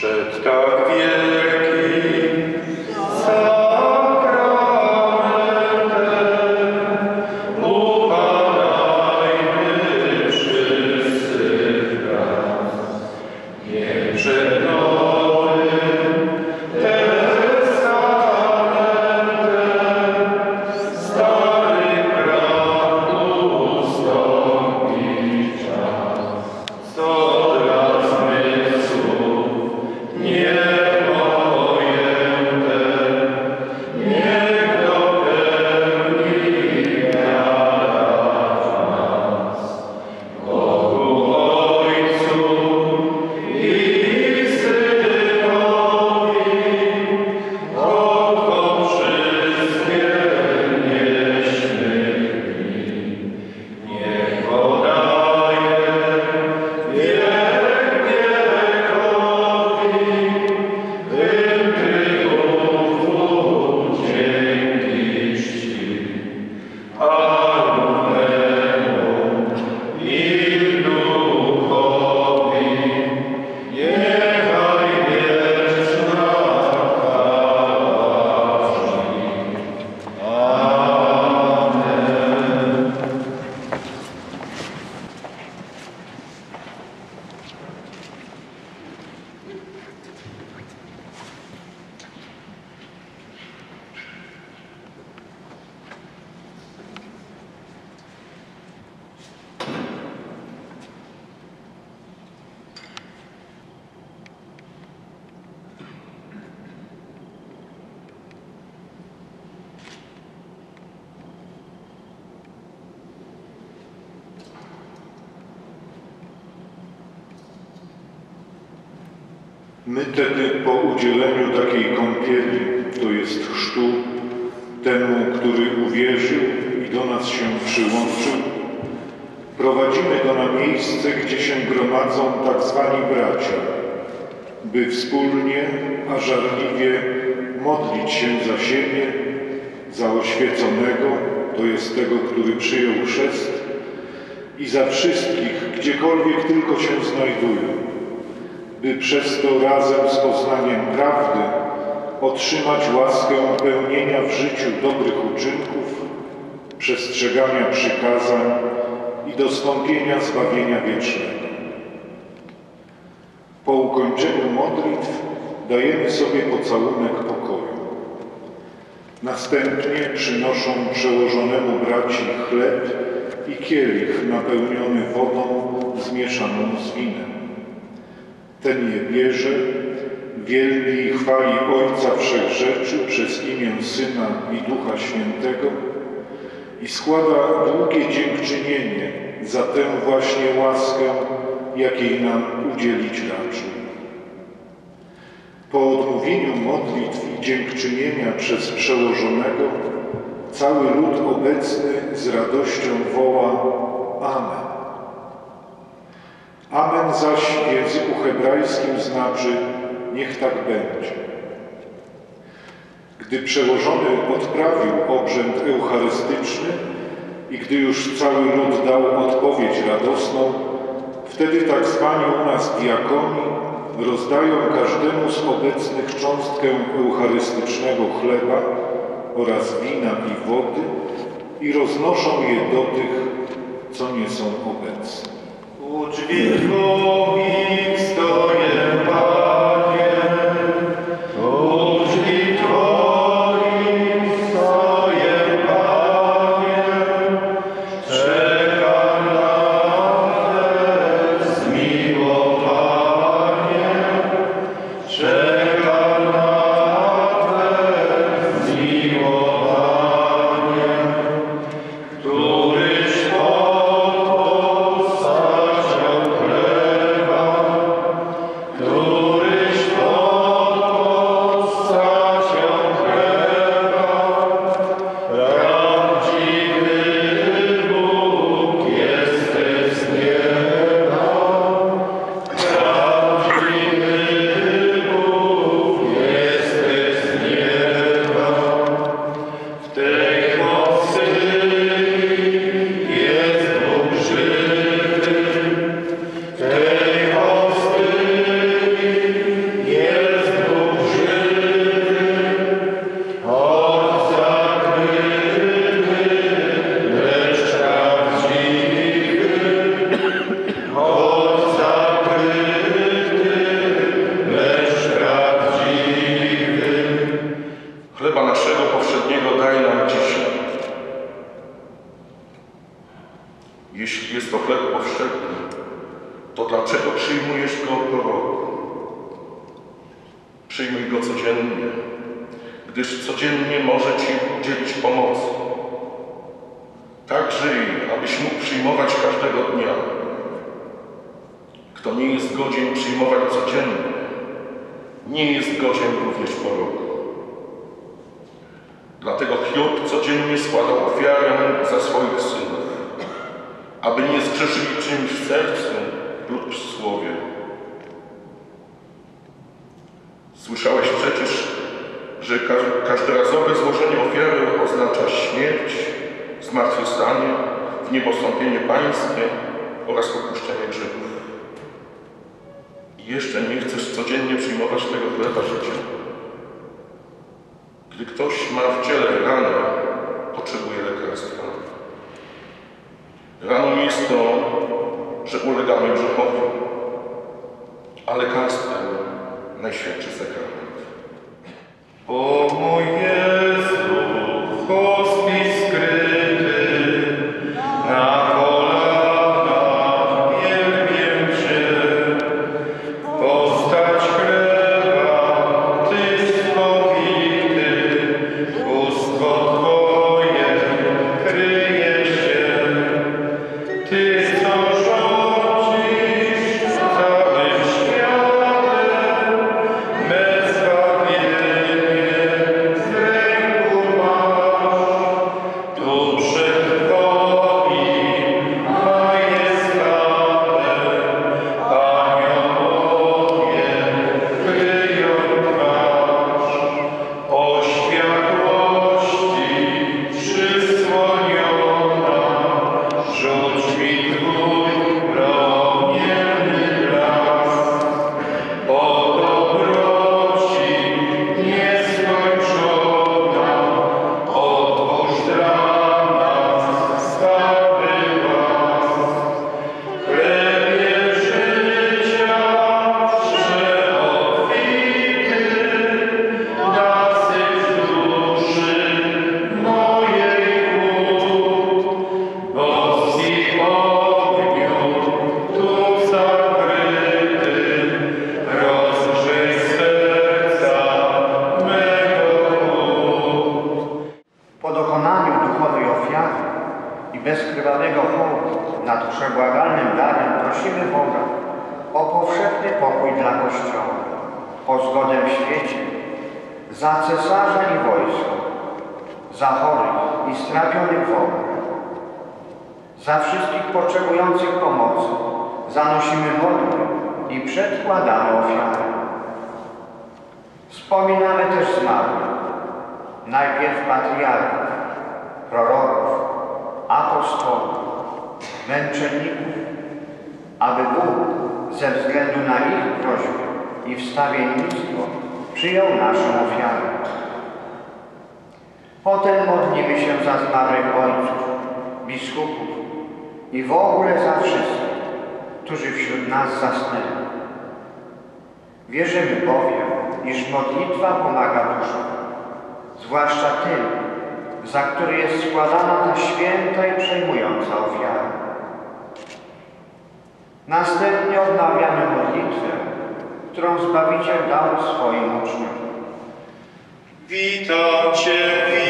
Przed tak wielkim My tedy po udzieleniu takiej kąpieli, to jest chrztu, temu, który uwierzył i do nas się przyłączył, prowadzimy go na miejsce, gdzie się gromadzą tak zwani bracia, by wspólnie, a żarliwie modlić się za siebie, za oświeconego, to jest tego, który przyjął chrzest, i za wszystkich, gdziekolwiek tylko się znajdują, by przez to razem z poznaniem prawdy otrzymać łaskę pełnienia w życiu dobrych uczynków, przestrzegania przykazań i dostąpienia zbawienia wiecznego. Po ukończeniu modlitw dajemy sobie pocałunek pokoju. Następnie przynoszą przełożonemu braci chleb i kielich napełniony wodą zmieszaną z winem. Ten je bierze, wielbi i chwali Ojca Wszechrzeczy przez imię Syna i Ducha Świętego i składa długie dziękczynienie za tę właśnie łaskę, jakiej nam udzielić raczył. Po odmówieniu modlitw i dziękczynienia przez przełożonego, cały lud obecny z radością woła Amen. Amen zaś w języku hebrajskim znaczy niech tak będzie. Gdy przełożony odprawił obrzęd eucharystyczny i gdy już cały lud dał odpowiedź radosną, wtedy tak zwani u nas diakoni rozdają każdemu z obecnych cząstkę eucharystycznego chleba oraz wina i wody i roznoszą je do tych, co nie są obecni. U drzwi Ci udzielić pomocy. Tak żyj, abyś mógł przyjmować każdego dnia. Kto nie jest godzien przyjmować codziennie, nie jest godzien również po roku. Dlatego Hiob codziennie składał ofiarę za swoich synów, aby nie zgrzeszyli czymś w sercu lub w słowie. Słyszałeś przecież, że ka- każdorazowe złożenie ofiary oznacza śmierć, zmartwychwstanie, w niebostąpienie pańskie oraz opuszczenie grzechów. I jeszcze nie chcesz codziennie przyjmować tego chleba życia. Gdy ktoś ma w ciele ranę, potrzebuje lekarstwa. Raną jest to, że ulegamy grzechowi, a lekarstwem Najświętszy Sakrament. O mój o zgodę w świecie, za cesarza i wojsko, za chorych i strapionych w ogóle. Za wszystkich potrzebujących pomocy zanosimy modły i przedkładamy ofiarę. Wspominamy też zmarłych, najpierw patriarchów, proroków, apostołów, męczenników, aby Bóg ze względu na ich prośby i wstawiennictwo przyjął naszą ofiarę. Potem modlimy się za zmarłych ojców, biskupów i w ogóle za wszystkich, którzy wśród nas zasnęli. Wierzymy bowiem, iż modlitwa pomaga duszom, zwłaszcza tym, za który jest składana ta święta i przejmująca ofiara. Następnie odnawiamy modlitwę, którą Zbawiciel dał swoim uczniom. Witam Cię, witam,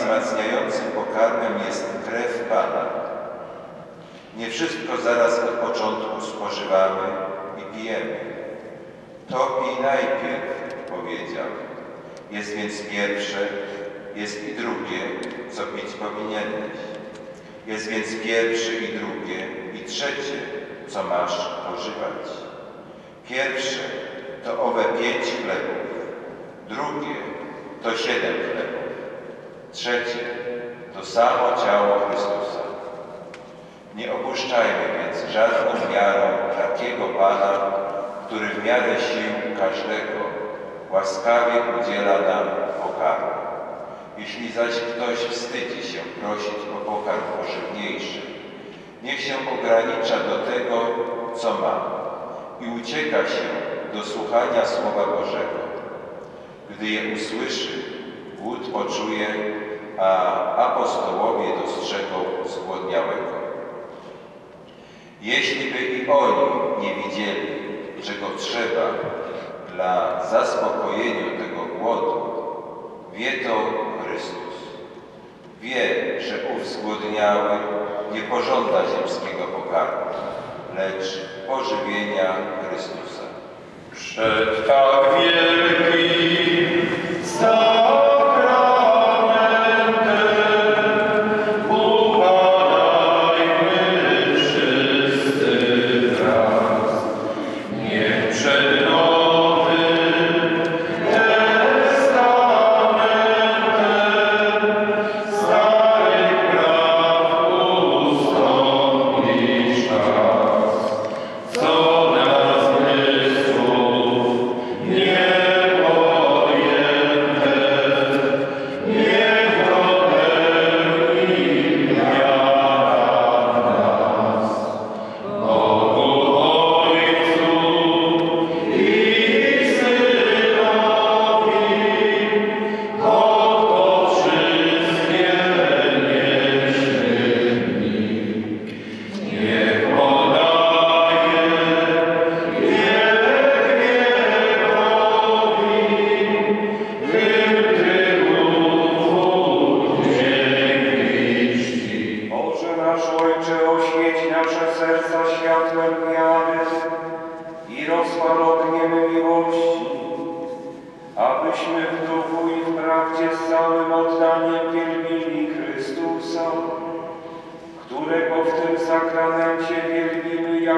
wzmacniającym pokarmem jest krew Pana. Nie wszystko zaraz od początku spożywamy i pijemy. To pij najpierw, powiedział. Jest więc pierwsze, jest i drugie, co pić powinieneś. Jest więc pierwsze i drugie i trzecie, co masz pożywać. Pierwsze to owe pięć chlebów, drugie to siedem chlebów, trzecie to samo ciało Chrystusa. Nie opuszczajmy więc żadną miarą takiego Pana, który w miarę sił każdego łaskawie udziela nam pokarmu. Jeśli zaś ktoś wstydzi się prosić o pokarm pożywniejszy, niech się ogranicza do tego, co ma i ucieka się do słuchania Słowa Bożego. Gdy je usłyszy, głód poczuje, a apostołowie dostrzegą zgłodniałego. Jeśli by i oni nie widzieli, że go trzeba dla zaspokojenia tego głodu, wie to Chrystus. Wie, że ów zgłodniały nie pożąda ziemskiego pokarmu, lecz pożywienia Chrystusa. Przed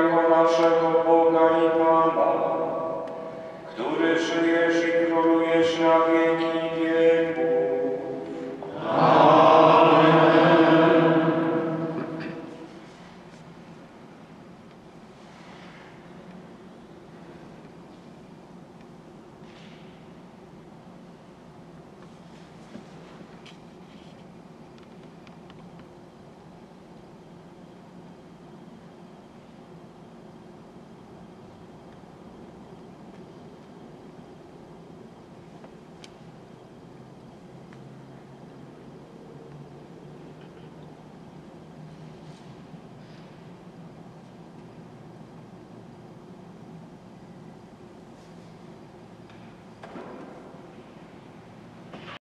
jako naszego Boga i Pana, który żyje